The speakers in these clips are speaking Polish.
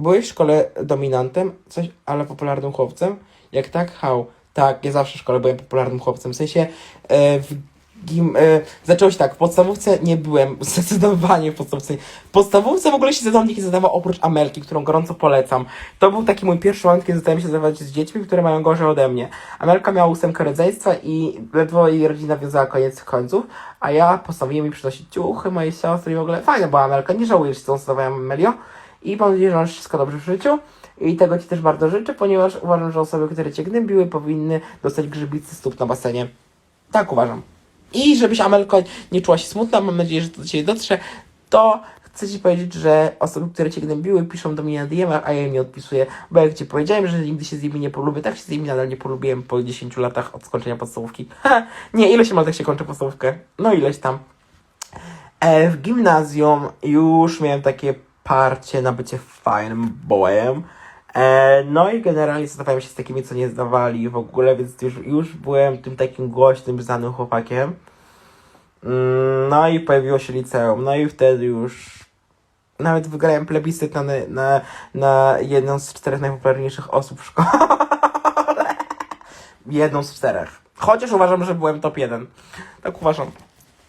Byłeś w szkole dominantem, coś, ale popularnym chłopcem? Jak tak, how? Tak, ja zawsze w szkole byłem popularnym chłopcem. W sensie e, w gim, e, zaczęło się tak, w podstawówce nie byłem, zdecydowanie w podstawówce. W podstawówce w ogóle się ze nie zadawał oprócz Amelki, którą gorąco polecam. To był taki mój pierwszy moment, kiedy zacząłem się zadawać z dziećmi, które mają gorzej ode mnie. Amelka miała ósemkę rodzeństwa i ledwo jej rodzina wiązała koniec końców, a ja postanowiłem mi przynosić ciuchy mojej siostry i w ogóle fajna była Amelka, nie żałuję, że tą zadawałem Amelio i mam nadzieję, że masz wszystko dobrze w życiu. I tego Ci też bardzo życzę, ponieważ uważam, że osoby, które Cię gnębiły, powinny dostać grzybicy stóp na basenie. Tak uważam. I żebyś Amelko nie czuła się smutna, mam nadzieję, że to do Ciebie dotrze, to chcę Ci powiedzieć, że osoby, które Cię gnębiły, piszą do mnie na DM, a ja im nie odpisuję, bo jak Ci powiedziałem, że nigdy się z nimi nie polubię, tak się z nimi nadal nie polubiłem po 10 latach od skończenia podstawówki. Ha, nie, ileś lat jak się kończy podstawówkę? No ileś tam. E, w gimnazjum już miałem takie parcie na bycie fajnym boyem. E, no i generalnie zdawałem się z takimi, co nie zdawali w ogóle, więc już, już byłem tym takim głośnym, znanym chłopakiem. Mm, No i pojawiło się liceum. No i wtedy już nawet wygrałem plebiscyt na, na, na jedną z czterech najpopularniejszych osób w szkole. Jedną z czterech. Chociaż uważam, że byłem top jeden. Tak uważam.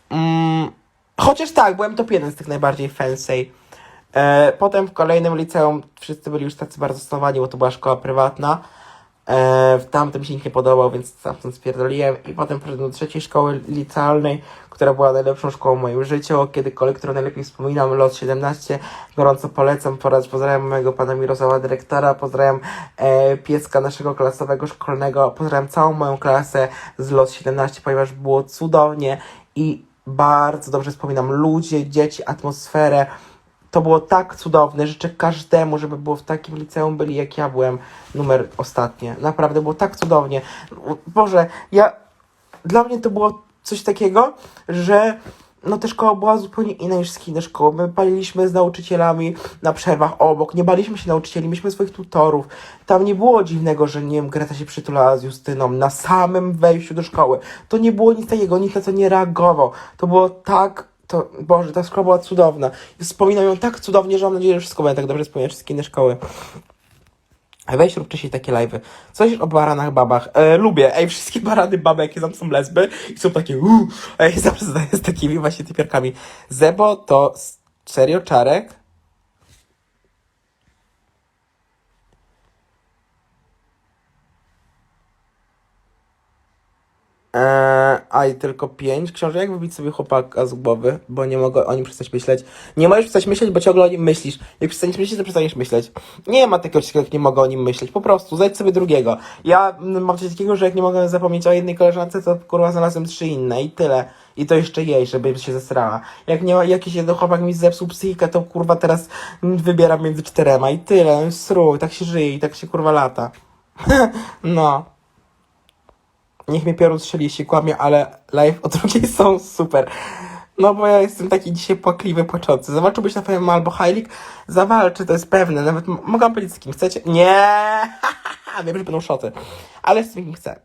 Mm, chociaż tak, byłem top jeden z tych najbardziej fancy. E, potem w kolejnym liceum wszyscy byli już tacy bardzo stosowani, bo to była szkoła prywatna. E, w tamtym się nikt nie podobał, więc stamtąd spierdoliłem. I potem poszedłem do trzeciej szkoły licealnej, która była najlepszą szkołą w moim życiu. Kiedykolwiek, którą najlepiej wspominam, LOT 17. Gorąco polecam, porad, pozdrawiam mojego pana Mirosława dyrektora, pozdrawiam e, pieska naszego klasowego szkolnego, pozdrawiam całą moją klasę z LOT 17, ponieważ było cudownie i bardzo dobrze wspominam ludzie, dzieci, atmosferę. To było tak cudowne. Życzę każdemu, żeby było w takim liceum byli jak ja byłem numer ostatnie. Naprawdę było tak cudownie. Boże, ja. Dla mnie to było coś takiego, że no ta szkoła była zupełnie inna niż inne szkoły. My paliliśmy z nauczycielami na przerwach obok, nie baliśmy się nauczycieli, mieliśmy swoich tutorów. Tam nie było dziwnego, że nie wiem, Greta się przytulała z Justyną na samym wejściu do szkoły. To nie było nic takiego, nikt na to nie reagował. To było tak to, Boże, ta szkoła była cudowna. Wspominam ją tak cudownie, że mam nadzieję, że wszystko będzie tak dobrze wspominać wszystkie inne szkoły. Weź rób wcześniej takie live'y. Coś o baranach, babach. E, lubię. Ej, wszystkie barany, baby, jakie tam są lesby i są takie uuu. Ej, zawsze zadaję z takimi właśnie typiarkami. Zebo to serio czarek? Eee, a i tylko pięć książek. Jak wybić sobie chłopaka z głowy, bo nie mogę o nim przestać myśleć. Nie możesz przestać myśleć, bo ciągle o nim myślisz. Jak przestaniesz myśleć, to przestaniesz myśleć. Nie ma takiego czegoś, jak nie mogę o nim myśleć. Po prostu, znajdź sobie drugiego. Ja mam coś takiego, że jak nie mogę zapomnieć o jednej koleżance, to kurwa znalazłem trzy inne i tyle. I to jeszcze jej, żeby się zesrała. Jak nie jakiś jeden chłopak mi zepsuł psychikę, to kurwa teraz wybieram między czterema i tyle. Srój, tak się żyje i tak się kurwa lata. no. Niech mnie piorun strzeli, jeśli kłamie, ale live o drugiej są super. No bo ja jestem taki dzisiaj płakliwy, płaczący. Zobaczyłbyś na pewno albo Heilig? Zawalczy, to jest pewne. Nawet mogę powiedzieć z kim chcecie? Nie! Wiem, że będą szoty. Ale z kim chcę.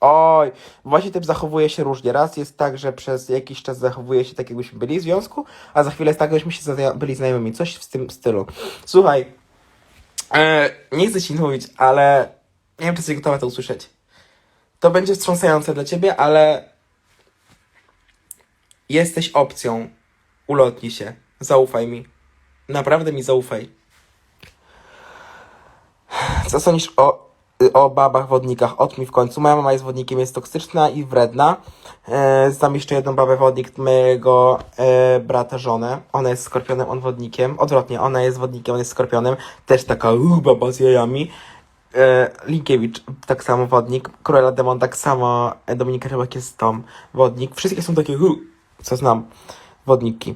Oj, właśnie typ zachowuje się różnie. Raz jest tak, że przez jakiś czas zachowuje się tak, jakbyśmy byli w związku, a za chwilę jest tak, jakbyśmy się byli znajomymi. Coś w tym stylu. Słuchaj, E, nie chcę ci mówić, ale nie wiem, czy jesteś gotowa to usłyszeć. To będzie wstrząsające dla ciebie, ale jesteś opcją. Ulotnij się. Zaufaj mi. Naprawdę mi zaufaj. Co sądzisz o, o babach wodnikach? Ot mi w końcu. Moja mama jest wodnikiem, jest toksyczna i wredna. E, znam jeszcze jedną babę wodnik, mojego e, brata żonę. Ona jest skorpionem, on wodnikiem. Odwrotnie, ona jest wodnikiem, on jest skorpionem. Też taka uh, baba z jajami. E, Linkiewicz, tak samo wodnik. Króla Demon, tak samo. E, Dominika Rybak jest Tom, wodnik. Wszystkie są takie, uh, co znam, wodniki.